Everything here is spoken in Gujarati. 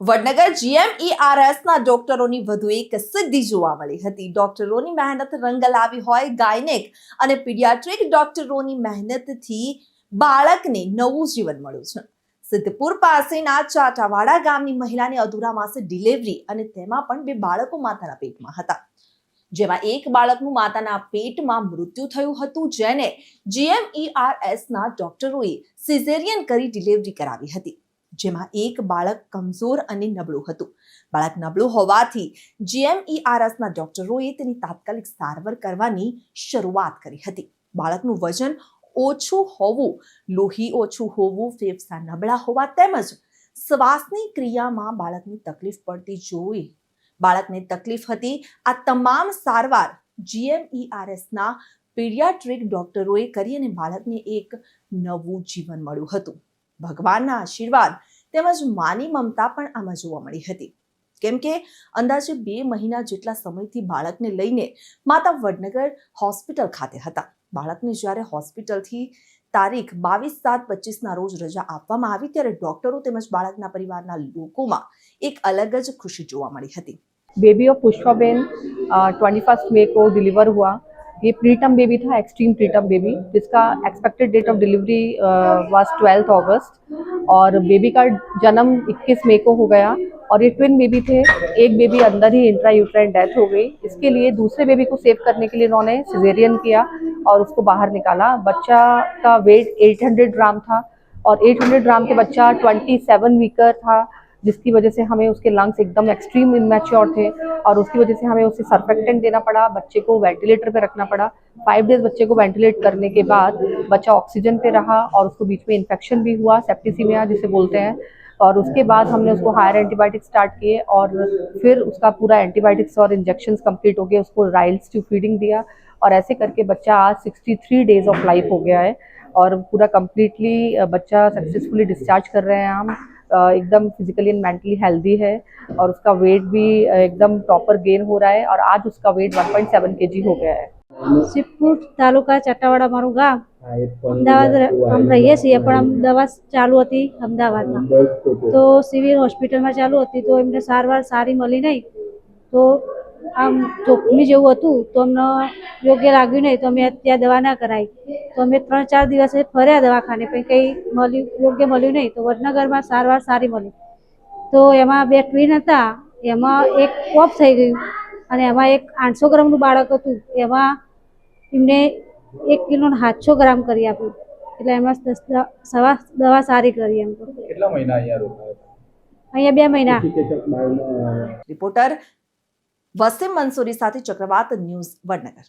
વડનગર જીએમઈઆરએસના ડોક્ટરોની વધુ એક સિદ્ધિ જોવા મળી હતી. ડોક્ટરોની મહેનત રંગ લાવી હોય ગાયનેક અને પીડિયાટ્રિક ડોક્ટરોની મહેનતથી બાળકને નવું જીવન મળ્યું છે. સિદ્ધપુર પાસેના ચાટાવાડા ગામની મહિલાને અધૂરા માસે ડિલિવરી અને તેમાં પણ બે બાળકો માતાના પેટમાં હતા. જેમાં એક બાળકનું માતાના પેટમાં મૃત્યુ થયું હતું, જેને જીએમઈઆરએસના ડોક્ટરોએ સિઝેરિયન કરી ડિલિવરી કરાવી હતી. જેમાં એક બાળક કમજોર અને નબળું હતું. બાળક નબળું હોવાથી જીએમઈઆરએસના ડોક્ટરોએ તેની તાત્કાલિક સારવાર કરવાની શરૂઆત કરી હતી. બાળકનું વજન ઓછું હોવું, લોહી ઓછું હોવું, ફેફસા નબળા હોવા તેમજ શ્વાસની ક્રિયામાં બાળકની તકલીફ પડતી જોઈ. બાળકને તકલીફ હતી. આ તમામ સારવાર જીએમઈઆરએસના પીડિયાટ્રિક ડોક્ટરોએ કરી અને બાળકને એક નવું જીવન મળ્યું હતું. ભગવાનના આશીર્વાદ તેમજ માની મમતા પણ આમાં જોવા મળી હતી કેમ કે અંદાજે બે મહિના જેટલા સમયથી બાળકને લઈને માતા વડનગર હોસ્પિટલ ખાતે હતા બાળકને જ્યારે હોસ્પિટલથી તારીખ બાવીસ સાત પચીસના રોજ રજા આપવામાં આવી ત્યારે ડોક્ટરો તેમજ બાળકના પરિવારના લોકોમાં એક અલગ જ ખુશી જોવા મળી હતી baby of Pushpaben twenty first May को डिलीवर हुआ ये प्रीटम बेबी था एक्सट्रीम प्रीटम बेबी जिसका expected date of delivery was twelfth August और बेबी का जन्म 21 मई को हो गया और ये ट्विन बेबी थे। एक बेबी अंदर ही इंट्रा यूट्राइन डेथ हो गई। इसके लिए दूसरे बेबी को सेव करने के लिए उन्होंने सिजेरियन किया और उसको बाहर निकाला। बच्चा का वेट 800 ग्राम था और 800 ग्राम के बच्चा 27 वीकर था। जिसकी वजह से हमें उसके लंग्स एकदम एक्सट्रीम इमेच्योर थे और उसकी वजह से हमें उसे सरफेक्टेंट देना पड़ा, बच्चे को वेंटिलेटर पे रखना पड़ा। फाइव डेज़ बच्चे को वेंटिलेट करने के बाद बच्चा ऑक्सीजन पे रहा और उसको बीच में इन्फेक्शन भी हुआ सेप्टिसीमिया जिसे बोलते हैं। और उसके बाद हमने उसको हायर एंटीबायोटिक्स स्टार्ट किए और फिर उसका पूरा एंटीबायोटिक्स और इंजेक्शन कंप्लीट हो गए, उसको राइल्स टू फीडिंग दिया और ऐसे करके बच्चा आज 63 डेज़ ऑफ़ लाइफ हो गया है। और पूरा कम्प्लीटली बच्चा सक्सेसफुली डिस्चार्ज कर रहे हैं हम। एकदम फिजिकली एंड मेंटली हेल्दी है और उसका वेट भी अ, एकदम प्रॉपर गेन हो रहा है और आज उसका वेट 1.7 केजी हो गया है સિદ્ધપુર તાલુકા ચટ્ટાવાડા મારું ગામ અમદાવાદ ર- આમ રહીએ છીએ પણ આમ દવા ચાલુ હતી અમદાવાદમાં તો સિવિલ હોસ્પિટલમાં ચાલુ હતી તો એમને સારવાર સારી મળી નહીં તો આમ જોખમી જેવું હતું તો અમને યોગ્ય લાગ્યું નહીં તો અમે ત્યાં દવા ના કરાવી તો અમે ત્રણ ચાર દિવસે ફર્યા દવાખાને પણ કંઈ મળ્યું યોગ્ય મળ્યું નહીં. તો વડનગરમાં સારવાર સારી મળી. તો એમાં બે ટ્વિન હતા એમાં એક કોપ થઈ ગયું અને એમાં એક આઠસો ગ્રામનું બાળક હતું. એમાં એમને એક કિલો સાતસો ગ્રામ કરી આપ્યું. એટલે એમાં સવા દવા સારી કરી એમ. કેટલા મહિના અહીંયા રોકાયા અહીંયા બે મહિના. રિપોર્ટર વસીમ મંસૂરી સાથે ચક્રવાત ન્યૂઝ વડનગર.